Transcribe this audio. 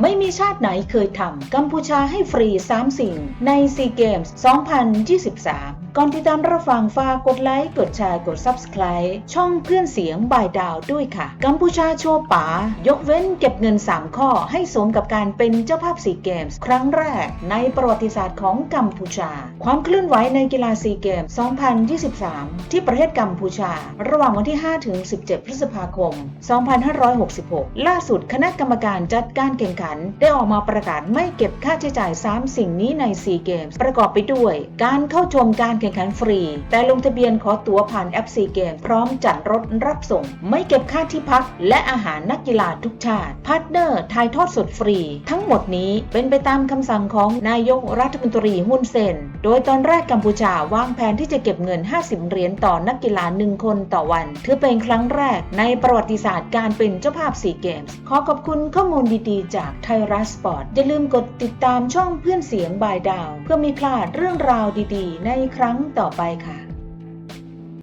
ไม่มีชาติไหนเคยทำกัมพูชาให้ฟรี 3 สิ่งในซีเกมส์ 2023ก่อนที่ตามรับฟังฝากกดไลค์ กดแชร์ กด Subscribe ช่องเพื่อนเสียงบายดาวด้วยค่ะ กัมพูชาโชว์ป๋ายกเว้นเก็บเงิน 3 ข้อ ให้สมกับการเป็นเจ้าภาพซีเกมส์ครั้งแรกในประวัติศาสตร์ของกัมพูชา ความเคลื่อนไหวในกีฬาซีเกมส์2023 ที่ประเทศกัมพูชา ระหว่างวันที่ 5 ถึง 17 พฤษภาคม 2566 ล่าสุดคณะกรรมการจัดการแข่งขัน ได้ออกมาประกาศไม่เก็บค่าใช้จ่าย 3 สิ่งนี้ในซีเกมส์ประกอบไปด้วย การเข้าชมการแข่งขันฟรี แต่ลงทะเบียนขอตั๋วผ่านแอปซีเกมพร้อมจัดรถรับส่ง ไม่เก็บค่าที่พัก และอาหารนักกีฬาทุกชาติพาร์ทเนอร์ถ่ายทอดสดฟรี ทั้งหมดนี้เป็นไปตามคำสั่งของนายกรัฐมนตรีฮุนเซน โดยตอนแรกกัมพูชาวางแผนที่จะเก็บเงิน 50 เหรียญต่อนักกีฬา1คนต่อวัน ถือเป็นครั้งแรกในประวัติศาสตร์การเป็นเจ้าภาพซีเกมส์ขอขอบคุณข้อมูลดีๆ จากไทยรัฐสปอร์ตอย่าลืมกดติดตามช่องเพื่อนเสียงบายดาว เพื่อไม่พลาดเรื่องราวดีๆ ในครัรั้งต่อไปค่ะ